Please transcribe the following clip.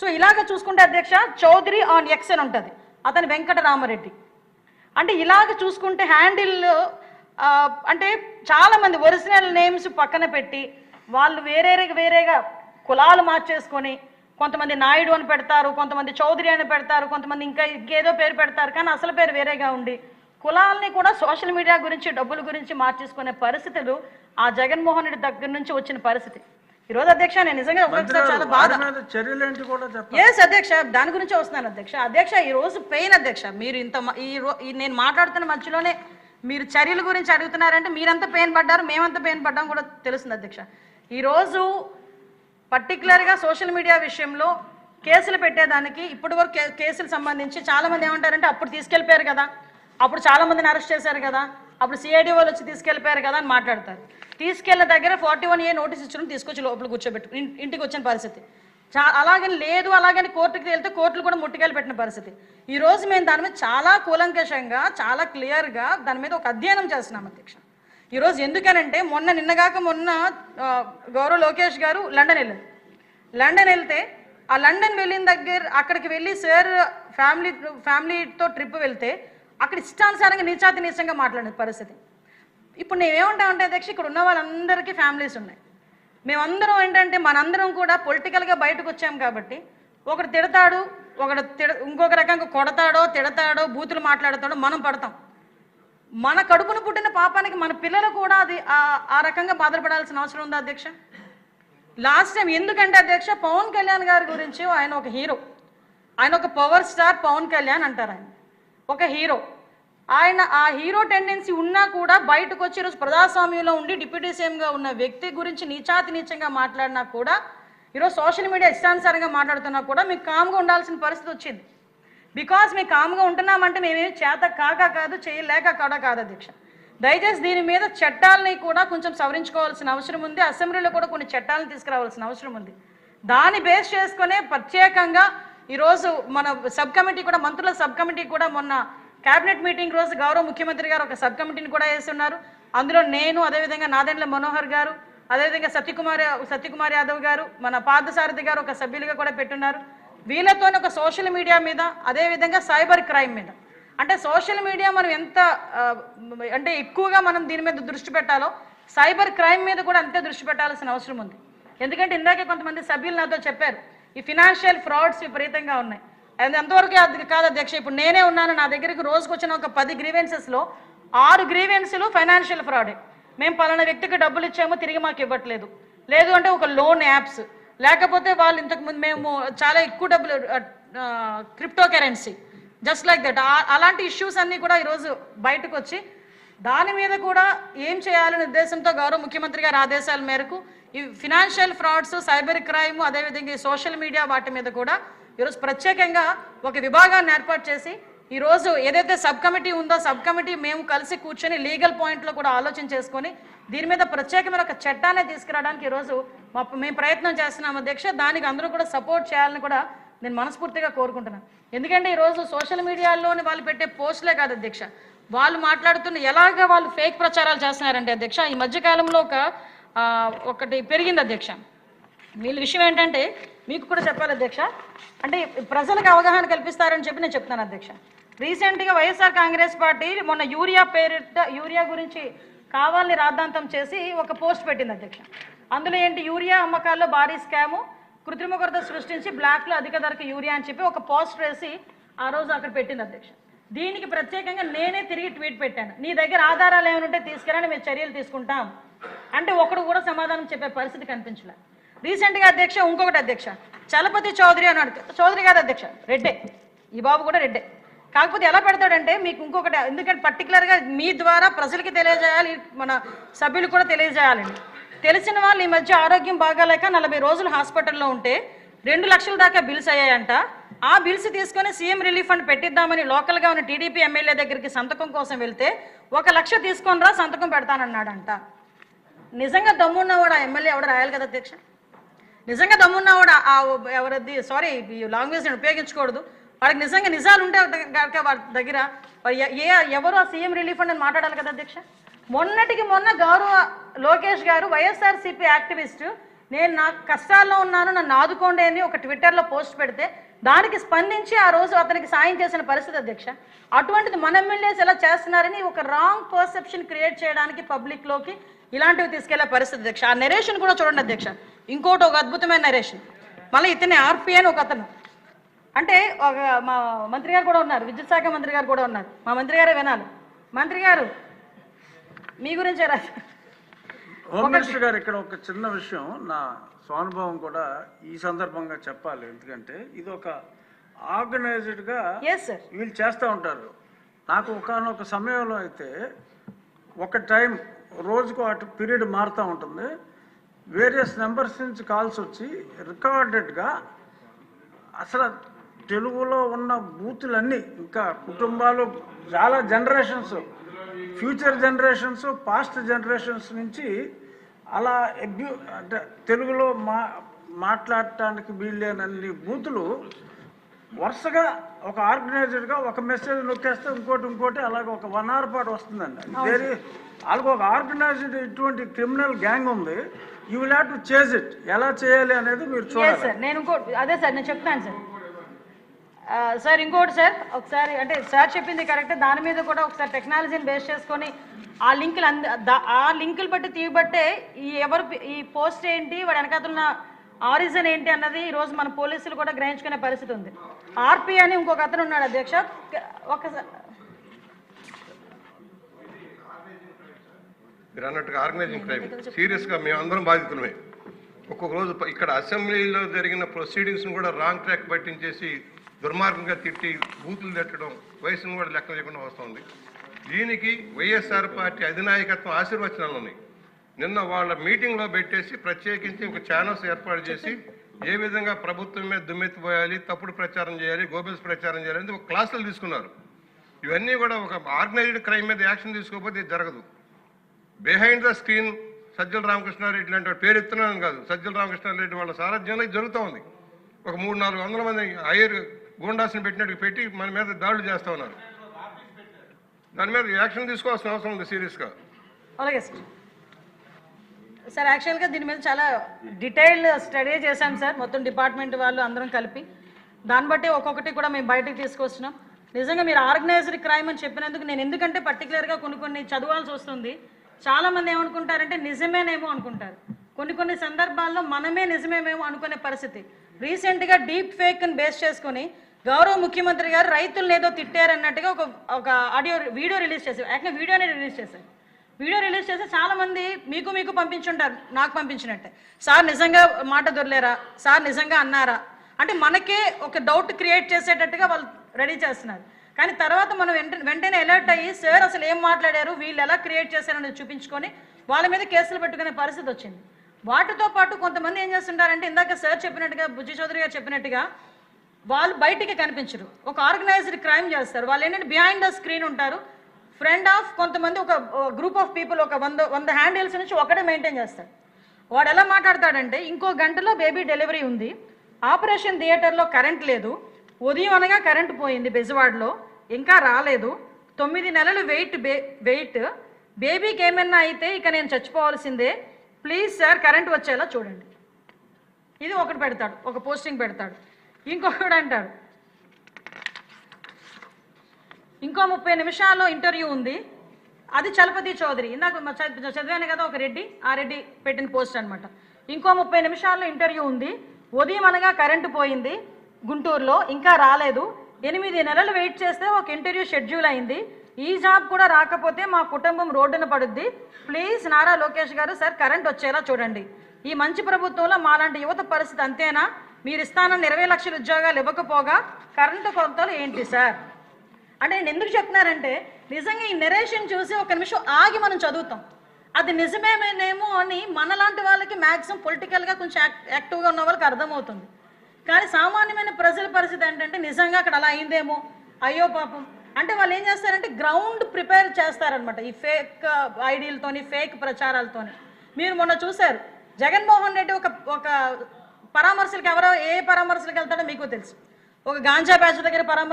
So ఇలాగ చూసుకుంటే అధ్యక్ష చౌదరి ఆన్ ఎక్స్ అని ఉంటుంది. అతని వెంకటరామరెడ్డి. అంటే ఇలాగ చూసుకుంటే హ్యాండిల్ అంటే చాలామంది ఒరిజినల్ నేమ్స్ పక్కన పెట్టి వాళ్ళు వేరే వేరేగా కులాలు మార్చేసుకొని కొంతమంది నాయుడు అని పెడతారు కొంతమంది చౌదరి అని పెడతారు కొంతమంది ఇంకా ఇంకేదో పేరు పెడతారు కానీ అసలు పేరు వేరేగా ఉండి కులాలని కూడా సోషల్ మీడియా గురించి డబ్బుల గురించి మార్చేసుకునే పరిస్థితులు ఆ జగన్మోహన్ రెడ్డి దగ్గర నుంచి వచ్చిన పరిస్థితి. ఈరోజు అధ్యక్ష నేను నిజంగా చాలా బాధ. వారి మీద చర్యలు ఏంటి కూడా చెప్పండి. ఎస్ అధ్యక్ష దాని గురించి వస్తున్నాను అధ్యక్ష. అధ్యక్ష ఈ రోజు పెయిన్ అధ్యక్ష. మీరు ఇంత ఈ రో ఈ నేను మాట్లాడుతున్న మధ్యలోనే మీరు చర్యల గురించి అడుగుతున్నారంటే మీరంతా పెయిన్ పడ్డారు మేమంతా పెయిన్ పడ్డాం కూడా తెలుస్తుంది అధ్యక్ష. ఈరోజు పర్టికులర్గా సోషల్ మీడియా విషయంలో కేసులు పెట్టేదానికి ఇప్పటి వరకు కేసులు సంబంధించి చాలా మంది ఏమంటారంటే అప్పుడు తీసుకెళ్ళిపోయారు కదా. అప్పుడు చాలా మందిని అరెస్ట్ చేశారు కదా. అప్పుడు సిఐడి వాళ్ళు వచ్చి తీసుకెళ్ళిపోయారు కదా అని మాట్లాడతారు. తీసుకెళ్ళిన దగ్గర ఫార్టీ వన్ ఏ నోటీస్ ఇచ్చిన తీసుకొచ్చి లోపల కూర్చోబెట్టు. ఇంటికి వచ్చిన పరిస్థితి. చా అలాగని లేదు అలాగని కోర్టుకి వెళ్తే కోర్టులు కూడా ముట్టుకెళ్ళి పెట్టిన పరిస్థితి. ఈరోజు మేము దాని మీద చాలా కూలంకషంగా చాలా క్లియర్గా దాని మీద ఒక అధ్యయనం చేస్తున్నాం అధ్యక్ష. ఈరోజు ఎందుకనంటే మొన్న నిన్నగాక మొన్న గౌరవ్ లోకేష్ గారు లండన్ వెళ్ళారు. లండన్ వెళ్తే ఆ లండన్ వెళ్ళిన దగ్గర అక్కడికి వెళ్ళి సార్ ఫ్యామిలీ ఫ్యామిలీతో ట్రిప్ వెళ్తే అక్కడ ఇష్టానుసారంగా నీచాతి నీచంగా మాట్లాడిన పరిస్థితి. ఇప్పుడు నేనేమంటామంటే అధ్యక్ష ఇక్కడ ఉన్న వాళ్ళందరికీ ఫ్యామిలీస్ ఉన్నాయి. మేమందరం ఏంటంటే మనందరం కూడా పొలిటికల్గా బయటకు వచ్చాం కాబట్టి ఒకడు తిడతాడు ఒకడు తిడ ఇంకొక రకంగా కొడతాడో తిడతాడో బూతులు మాట్లాడతాడో మనం పడతాం. మన కడుపును పుట్టిన పాపానికి మన పిల్లలు కూడా అది ఆ- ఆ రకంగా బాధపడాల్సిన అవసరం ఉందా అధ్యక్ష? లాస్ట్ టైం ఎందుకంటే అధ్యక్ష పవన్ కళ్యాణ్ గారి గురించి ఆయన ఒక హీరో. ఆయన ఒక పవర్ స్టార్ పవన్ కళ్యాణ్ అంటారు ఆయన. ఒక హీరో. ఆయన ఆ హీరో టెండెన్సీ ఉన్నా కూడా బయటకు వచ్చి ఈరోజు ప్రజాస్వామ్యంలో ఉండి డిప్యూటీ సీఎంగా ఉన్న వ్యక్తి గురించి నీచాతి నీచంగా మాట్లాడినా కూడా ఈరోజు సోషల్ మీడియా ఇష్టానుసారంగా మాట్లాడుతున్నా కూడా మీకు కామ్గా ఉండాల్సిన పరిస్థితి వచ్చింది. బికాస్ మేము కామ్గా ఉంటున్నామంటే మేమేమి చేత కాక కాదు చేయలేక కూడా కాదు అధ్యక్ష. దయచేసి దీని మీద చట్టాలని కూడా కొంచెం సవరించుకోవాల్సిన అవసరం ఉంది. అసెంబ్లీలో కూడా కొన్ని చట్టాలను తీసుకురావాల్సిన అవసరం ఉంది. దాన్ని బేస్ చేసుకునే ప్రత్యేకంగా ఈరోజు మన సబ్ కమిటీ కూడా మంత్రుల సబ్ కమిటీ కూడా మొన్న కేబినెట్ మీటింగ్ రోజు గౌరవ ముఖ్యమంత్రి గారు ఒక సబ్ కమిటీని కూడా వేస్తున్నారు. అందులో నేను అదేవిధంగా నాదెండ్ల మనోహర్ గారు అదేవిధంగా సత్యకుమార్ సత్యకుమార్ యాదవ్ గారు మన పార్థసారథి గారు ఒక సభ్యులుగా కూడా పెట్టున్నారు. వీళ్ళతో ఒక సోషల్ మీడియా మీద అదేవిధంగా సైబర్ క్రైమ్ మీద. అంటే సోషల్ మీడియా మనం ఎంత అంటే ఎక్కువగా మనం దీని మీద దృష్టి పెట్టాలో సైబర్ క్రైమ్ మీద కూడా అంతే దృష్టి పెట్టాల్సిన అవసరం ఉంది. ఎందుకంటే ఇందాకే కొంతమంది సభ్యులు నాతో చెప్పారు ఈ ఫినాన్షియల్ ఫ్రాడ్స్ విపరీతంగా ఉన్నాయి. అది ఎంతవరకు అది కాదు అధ్యక్ష ఇప్పుడు నేనే ఉన్నాను నా దగ్గరికి రోజుకు వచ్చిన ఒక పది గ్రీవెన్సెస్లో ఆరు గ్రీవెన్స్లు ఫైనాన్షియల్ ఫ్రాడే మేము పలానా వ్యక్తికి డబ్బులు ఇచ్చామో తిరిగి మాకు ఇవ్వట్లేదు. లేదు అంటే ఒక లోన్ యాప్స్ లేకపోతే వాళ్ళు ఇంతకుముందు మేము చాలా ఎక్కువ డబ్బులు crypto currency just like that అలాంటి ఇష్యూస్ అన్నీ కూడా ఈరోజు బయటకు వచ్చి దాని మీద కూడా ఏం చేయాలనే ఉద్దేశంతో గౌరవ ముఖ్యమంత్రి గారి ఆదేశాల మేరకు ఈ ఫినాన్షియల్ ఫ్రాడ్స్ సైబర్ క్రైమ్ అదేవిధంగా ఈ సోషల్ మీడియా వాటి మీద కూడా ఈరోజు ప్రత్యేకంగా ఒక విభాగాన్ని ఏర్పాటు చేసి ఈరోజు ఏదైతే సబ్ కమిటీ ఉందో సబ్ కమిటీ మేము కలిసి కూర్చొని లీగల్ పాయింట్లో కూడా ఆలోచన చేసుకొని దీని మీద ప్రత్యేకమైన ఒక చట్టాన్ని తీసుకురావడానికి ఈరోజు మా మేము ప్రయత్నం చేస్తున్నాం అధ్యక్ష. దానికి అందరూ కూడా సపోర్ట్ చేయాలని కూడా నేను మనస్ఫూర్తిగా కోరుకుంటున్నాను. ఎందుకంటే ఈరోజు సోషల్ మీడియాలోని వాళ్ళు పెట్టే పోస్టులే కాదు అధ్యక్ష. వాళ్ళు మాట్లాడుతున్న ఎలాగ వాళ్ళు ఫేక్ ప్రచారాలు చేస్తున్నారంటే అధ్యక్ష ఈ మధ్యకాలంలో ఒక ఒకటి పెరిగింది అధ్యక్ష. వీళ్ళ విషయం ఏంటంటే మీకు కూడా చెప్పాలి అధ్యక్ష. అంటే ప్రజలకు అవగాహన కల్పిస్తారని చెప్పి నేను చెప్తాను అధ్యక్ష. రీసెంట్గా వైఎస్ఆర్ కాంగ్రెస్ పార్టీ మొన్న యూరియా పేరిట యూరియా గురించి కావాలని రాద్ధాంతం చేసి ఒక పోస్ట్ పెట్టింది అధ్యక్ష. అందులో ఏంటి? యూరియా అమ్మకాల్లో భారీ స్కాము. కృత్రిమ కొరత సృష్టించి బ్లాక్లో అధిక ధరకు యూరియా అని చెప్పి ఒక పోస్ట్ వేసి ఆ రోజు అక్కడ పెట్టింది అధ్యక్ష. దీనికి ప్రత్యేకంగా నేనే తిరిగి ట్వీట్ పెట్టాను. నీ దగ్గర ఆధారాలు ఏమైనా ఉంటే తీసుకురాని మేము చర్యలు తీసుకుంటాం. అంటే ఒకడు కూడా సమాధానం చెప్పే పరిస్థితి కనిపించలేదు రీసెంట్గా అధ్యక్ష ఇంకొకటి అధ్యక్ష. చలపతి చౌదరి అని చౌదరి కాదు అధ్యక్ష రెడ్డే. ఈ బాబు కూడా రెడ్డే. కాకపోతే ఎలా పెడతాడంటే మీకు ఇంకొకటి ఎందుకంటే పర్టికులర్గా మీ ద్వారా ప్రజలకి తెలియజేయాలి మన సభ్యులు కూడా తెలియజేయాలండి. తెలిసిన వాళ్ళు ఈ మధ్య ఆరోగ్యం బాగాలేక నలభై రోజులు హాస్పిటల్లో ఉంటే రెండు లక్షల దాకా బిల్స్ అయ్యాయంట. ఆ బిల్స్ తీసుకొని సీఎం రిలీఫ్ ఫండ్ పెట్టిద్దామని లోకల్గా ఉన్న టీడీపీ ఎమ్మెల్యే దగ్గరికి సంతకం కోసం వెళ్తే ఒక లక్ష తీసుకొని రా సంతకం పెడతానన్నాడంట. నిజంగా దమ్మున్నవాడు ఆ ఎమ్మెల్యే ఎవడు రాయాలి కదా అధ్యక్ష? నిజంగా దమ్మున్నవాడు ఆ ఎవరిది? సారీ ఈ లాంగ్వేజ్ నేను ఉపయోగించకూడదు. వాడికి నిజంగా నిజాలు ఉంటే కనుక వాడి దగ్గర. ఏ ఎవరు ఆ సీఎం రిలీఫ్ అని మాట్లాడాలి కదా అధ్యక్ష? మొన్నటికి మొన్న గౌరవ లోకేష్ గారు వైఎస్ఆర్సీపీ యాక్టివిస్ట్ నేను నా కష్టాల్లో ఉన్నాను నన్ను ఆదుకోండి అని ఒక ట్విట్టర్లో పోస్ట్ పెడితే దానికి స్పందించి ఆ రోజు అతనికి సాయం చేసిన పరిస్థితి అధ్యక్ష. అటువంటిది మన ఎమ్మెల్యేస్ ఎలా చేస్తున్నారని ఒక రాంగ్ పర్సెప్షన్ క్రియేట్ చేయడానికి పబ్లిక్లోకి ఇలాంటివి తీసుకెళ్ళే పరిస్థితి అధ్యక్ష. ఆ నెరేషన్ కూడా చూడండి అధ్యక్ష. ఇంకోటి ఒక అద్భుతమైన నెరేషన్ మళ్ళీ ఇతనే ఆర్పి అని ఒక అతను. అంటే ఒక మా మంత్రి గారు కూడా ఉన్నారు విద్యుత్ శాఖ మంత్రి గారు కూడా ఉన్నారు. మా మంత్రి గారే వినాలి. మంత్రి గారు మీ గురించే రా. హోమ్ మినిస్టర్ గారు ఇక్కడ ఒక చిన్న విషయం నా స్వానుభవం కూడా ఈ సందర్భంగా చెప్పాలి. ఎందుకంటే ఇది ఒక ఆర్గనైజ్డ్గా వీళ్ళు చేస్తూ ఉంటారు. నాకు ఒకనొక సమయంలో అయితే ఒక టైం రోజుకు అటు పీరియడ్ మారుతూ ఉంటుంది. వేరియస్ నెంబర్స్ నుంచి కాల్స్ వచ్చి రికార్డెడ్గా అసలు తెలుగులో ఉన్న బూతులన్నీ ఇంకా కుటుంబాలు చాలా generations future generations past generations నుంచి అలా అబ్యూ అంటే తెలుగులో మా మాట్లాడటానికి వీల్లేనన్ని బూతులు వరుసగా ఒక ఆర్గనైజర్గా ఒక మెసేజ్ నొక్కేస్తే ఇంకోటి ఇంకోటి అలాగే ఒక వన్ అవర్ పాటు వస్తుందండి. వేరే వాళ్ళకి ఒక ఆర్గనైజ్డ్ ఇటువంటి క్రిమినల్ గ్యాంగ్ ఉంది. You will have to chase it ఎలా చేయాలి అనేది మీరు చూడాలి. సార్ నేను ఇంకోటి అదే సార్ నేను చెప్తాను సార్ సార్ ఇంకోటి సార్ ఒకసారి అంటే సార్ చెప్పింది కరెక్ట్ దాని మీద కూడా ఒకసారి టెక్నాలజీని బేస్ చేసుకొని ఆ లింకులు అంద ఆ లింకులు బట్టి తీయబట్టే ఈ ఎవరు ఈ పోస్ట్ ఏంటి వాడు వెనకాతున్న ఆరిజన్ ఏంటి అన్నది ఈ రోజు మన పోలీసులు కూడా గ్రహించుకునే పరిస్థితి ఉంది. ఆర్పి అని ఇంకొక అతను ఉన్నాడు అధ్యక్ష. ఒకసారి మీరు అన్నట్టుగా ఆర్గనైజింగ్ క్రైమ్ సీరియస్గా మేము అందరం బాధితులమే. ఒక్కొక్క రోజు ఇక్కడ అసెంబ్లీలో జరిగిన ప్రొసీడింగ్స్ను కూడా రాంగ్ ట్రాక్ పట్టించేసి దుర్మార్గంగా తిట్టి బూతులు తిట్టడం వయసును కూడా లెక్క లేకుండా వస్తుంది. దీనికి వైఎస్ఆర్ పార్టీ అధినాయకత్వం ఆశీర్వచనాలు ఉన్నాయి. నిన్న వాళ్ళ మీటింగ్లో పెట్టేసి ప్రత్యేకించి ఒక ఛానల్స్ ఏర్పాటు చేసి ఏ విధంగా ప్రభుత్వం మీద దుమ్మెత్తిపోయాలి తప్పుడు ప్రచారం చేయాలి గోబెల్స్ ప్రచారం చేయాలి అని ఒక క్లాసులు తీసుకున్నారు. ఇవన్నీ కూడా ఒక ఆర్గనైజ్డ్ క్రైమ్ మీద యాక్షన్ తీసుకోకపోతే ఇది జరగదు. Behind the screen Sajjala Ramakrishna Reddy లాంటి వాడు పేరు ఎత్తున్నాను కాదు. సజ్జల రామకృష్ణారెడ్డి వాళ్ళ సారథ్యంలో ఇది జరుగుతూ ఉంది. ఒక మూడు నాలుగు వందల మంది ఐర్ గూండాస్ని పెట్టినట్టు పెట్టి మన మీద దాడులు చేస్తూ ఉన్నారు. దాని మీద యాక్షన్ తీసుకోవాల్సిన అవసరం ఉంది సీరియస్గా. అలాగే సార్. సార్ యాక్చువల్గా దీని మీద చాలా డీటెయిల్డ్ స్టడీ చేశాం సార్. మొత్తం డిపార్ట్మెంట్ వాళ్ళు అందరం కలిపి. దాన్ని బట్టి ఒక్కొక్కటి కూడా మేము బయటకు తీసుకొస్తున్నాం. నిజంగా మీరు ఆర్గనైజ్డ్ క్రైమ్ అని చెప్పినందుకు నేను ఎందుకంటే పర్టికులర్గా కొన్ని కొన్ని చదవాల్సి వస్తుంది. చాలామంది ఏమనుకుంటారంటే నిజమేనేమో అనుకుంటారు. కొన్ని కొన్ని సందర్భాల్లో మనమే నిజమేమేమో అనుకునే పరిస్థితి. రీసెంట్గా డీప్ ఫేక్ని బేస్ చేసుకొని గౌరవ ముఖ్యమంత్రి గారు రైతులను ఏదో తిట్టారన్నట్టుగా ఒక ఒక ఆడియో వీడియో రిలీజ్ చేశారు. యాక్చువల్గా వీడియోనే రిలీజ్ చేశారు. వీడియో రిలీజ్ చేస్తే చాలామంది మీకు మీకు పంపించుంటారు నాకు పంపించినట్టే. సార్ నిజంగా మాట దొరలేరా? సార్ నిజంగా అన్నారా? అంటే మనకే ఒక డౌట్ క్రియేట్ చేసేటట్టుగా వాళ్ళు రెడీ చేస్తున్నారు. కానీ తర్వాత మనం వెంటనే వెంటనే అలర్ట్ అయ్యి సార్ అసలు ఏం మాట్లాడారు? వీళ్ళు ఎలా క్రియేట్ చేశారని చూపించుకొని వాళ్ళ మీద కేసులు పెట్టుకునే పరిస్థితి వచ్చింది. వాటితో పాటు కొంతమంది ఏం చేస్తుంటారంటే ఇందాక సార్ చెప్పినట్టుగా బుజ్జి చౌదరి గారు చెప్పినట్టుగా వాళ్ళు బయటికి కనిపించరు. ఒక ఆర్గనైజ్డ్ క్రైమ్ చేస్తారు. వాళ్ళు ఏంటంటే బిహైండ్ ద స్క్రీన్ ఉంటారు. ఫ్రెండ్ ఆఫ్ కొంతమంది ఒక గ్రూప్ ఆఫ్ పీపుల్ ఒక వంద వంద హ్యాండిల్స్ నుంచి ఒకటే మెయింటైన్ చేస్తాడు వాడు ఎలా మాట్లాడతాడంటే ఇంకో గంటలో బేబీ డెలివరీ ఉంది. ఆపరేషన్ థియేటర్లో కరెంట్ లేదు. ఉదయం అనగా కరెంట్ పోయింది బెజవాడలో. ఇంకా రాలేదు. తొమ్మిది నెలలు వెయిట్ బే వెయిట్. బేబీకి ఏమన్నా అయితే ఇక నేను చచ్చిపోవాల్సిందే. ప్లీజ్ సార్ కరెంట్ వచ్చేలా చూడండి. ఇది ఒకటి పెడతాడు ఒక పోస్టింగ్ పెడతాడు. ఇంకొకడు అంటాడు. ఇంకో ముప్పై నిమిషాల్లో ఇంటర్వ్యూ ఉంది. అది చలపతి చౌదరి. ఇందాక చదివాను కదా ఒక రెడ్డి ఆ రెడ్డి పెట్టిన పోస్ట్ అనమాట ఇంకో ముప్పై నిమిషాల్లో ఇంటర్వ్యూ ఉంది. ఉదయం అనగా కరెంటు పోయింది గుంటూరులో ఇంకా రాలేదు. ఎనిమిది నెలలు వెయిట్ చేస్తే ఒక ఇంటర్వ్యూ షెడ్యూల్ అయింది. ఈ జాబ్ కూడా రాకపోతే మా కుటుంబం రోడ్డున పడుద్ది. ప్లీజ్ నారా లోకేష్ గారు సార్ కరెంట్ వచ్చేలా చూడండి. ఈ మంచి ప్రభుత్వంలో మాలాంటి యువత పరిస్థితి అంతేనా? మీరు ఇస్తానన్న ఇరవై లక్షల ఉద్యోగాలు ఇవ్వకపోగా కరెంటు కొరతలు ఏంటి సార్? అంటే నేను ఎందుకు చెప్తున్నారంటే నిజంగా ఈ నెరేషన్ చూసి ఒక నిమిషం ఆగి మనం చదువుతాం. అది నిజమేమేనేమో అని మనలాంటి వాళ్ళకి మ్యాక్సిమం పొలిటికల్గా కొంచెం యాక్టివ్గా ఉన్న వాళ్ళకి అర్థమవుతుంది. కానీ సామాన్యమైన ప్రజల పరిస్థితి ఏంటంటే నిజంగా అక్కడ అలా అయిందేమో? అయ్యో పాపం. అంటే వాళ్ళు ఏం చేస్తారంటే గ్రౌండ్ ప్రిపేర్ చేస్తారనమాట ఈ ఫేక్ uh, ఐడీలతోని ఫేక్ ప్రచారాలతోని. మీరు మొన్న చూశారు జగన్మోహన్ రెడ్డి ఒక ఒక పరామర్శలకు ఎవరో ఏ పరామర్శలకు వెళ్తాడో మీకు తెలుసు. ఒక గాంజా బ్యాచ్ దగ్గర పరామర్శ